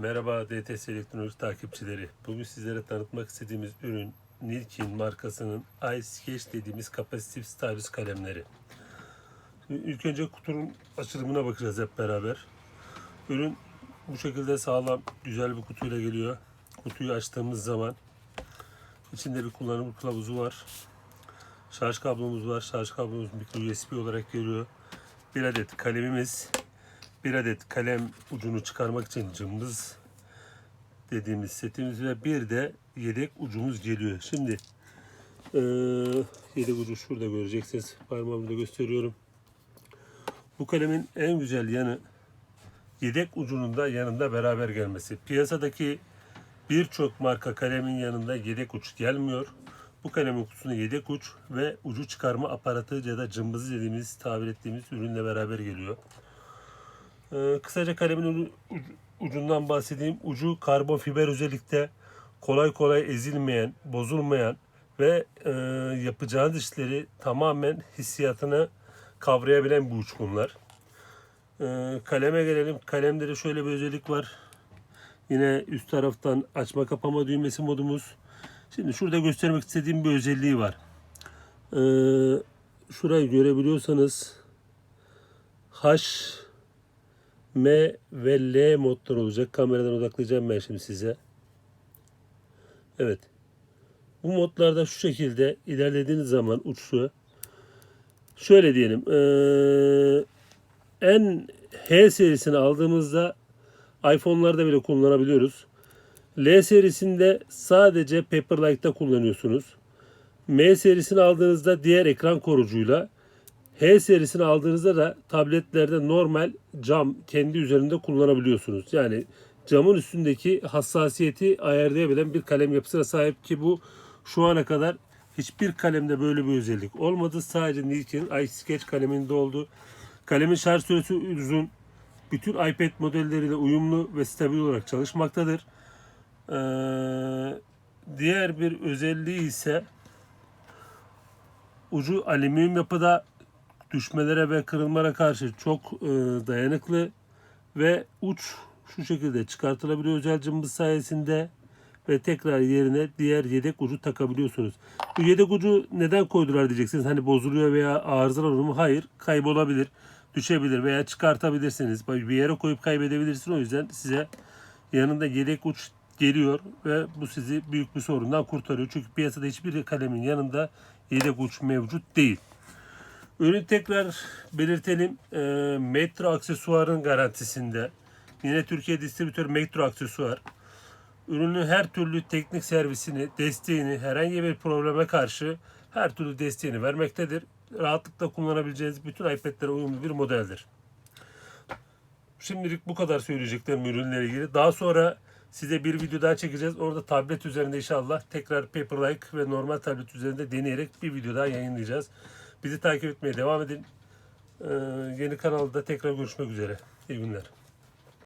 Merhaba DTS Elektronik takipçileri. Bugün sizlere tanıtmak istediğimiz ürün Nilkin markasının Ice Sketch dediğimiz kapasitif stylus kalemleri. Şimdi ilk önce kutunun açılımına bakacağız hep beraber. Ürün bu şekilde sağlam, güzel bir kutuyla geliyor. Kutuyu açtığımız zaman içinde bir kullanım kılavuzu var. Şarj kablomuz var. Şarj kablomuz micro USB olarak geliyor. Bir adet kalemimiz, bir adet kalem ucunu çıkarmak için cımbız dediğimiz setimiz ve bir de yedek ucumuz geliyor. Şimdi eee, yedek ucu şurada göreceksiniz. Parmağımda gösteriyorum. Bu kalemin en güzel yanı yedek ucunun da yanında beraber gelmesi. Piyasadaki birçok marka kalemin yanında yedek uç gelmiyor. Bu kalemin kutusunda yedek uç ve ucu çıkarma aparatı ya da cımbızı dediğimiz tabir ettiğimiz ürünle beraber geliyor. Ee, kısaca kalemin ucu- ucu- ucundan bahsedeyim. Ucu karbon fiber özellikle kolay kolay ezilmeyen, bozulmayan ve e, yapacağınız işleri tamamen hissiyatını kavrayabilen bir uç bunlar. Ee, kaleme gelelim. Kalemde de şöyle bir özellik var. Yine üst taraftan açma kapama düğmesi modumuz. Şimdi şurada göstermek istediğim bir özelliği var. Ee, şurayı görebiliyorsanız H, M ve L modlar olacak. Kameradan odaklayacağım ben şimdi size. Evet. Bu modlarda şu şekilde ilerlediğiniz zaman uçuşu şöyle diyelim ee, en H serisini aldığımızda iPhone'larda bile kullanabiliyoruz. L serisinde sadece Paperlike'da kullanıyorsunuz. M serisini aldığınızda diğer ekran koruyucuyla H serisini aldığınızda da tabletlerde normal cam kendi üzerinde kullanabiliyorsunuz. Yani camın üstündeki hassasiyeti ayarlayabilen bir kalem yapısına sahip ki bu şu ana kadar hiçbir kalemde böyle bir özellik olmadı. Sadece Nilkin Ice kaleminde oldu. Kalemin şarj süresi uzun. Bütün iPad modelleriyle uyumlu ve stabil olarak çalışmaktadır. Ee, diğer bir özelliği ise ucu alüminyum yapıda düşmelere ve kırılmalara karşı çok e, dayanıklı ve uç şu şekilde çıkartılabiliyor özel cımbız sayesinde ve tekrar yerine diğer yedek ucu takabiliyorsunuz. Bu yedek ucu neden koydular diyeceksiniz. Hani bozuluyor veya arızalar olur mu? Hayır. Kaybolabilir, düşebilir veya çıkartabilirsiniz. Bir yere koyup kaybedebilirsiniz. O yüzden size yanında yedek uç geliyor ve bu sizi büyük bir sorundan kurtarıyor. Çünkü piyasada hiçbir kalemin yanında yedek uç mevcut değil. Ürün tekrar belirtelim. E, Metro aksesuarın garantisinde. Yine Türkiye distribütör Metro aksesuar. Ürünün her türlü teknik servisini, desteğini, herhangi bir probleme karşı her türlü desteğini vermektedir. Rahatlıkla kullanabileceğiniz bütün iPad'lere uyumlu bir modeldir. Şimdilik bu kadar söyleyeceklerim ürünle ilgili. Daha sonra size bir video daha çekeceğiz. Orada tablet üzerinde inşallah tekrar Paperlike ve normal tablet üzerinde deneyerek bir video daha yayınlayacağız. Bizi takip etmeye devam edin. Ee, yeni kanalda tekrar görüşmek üzere. İyi günler.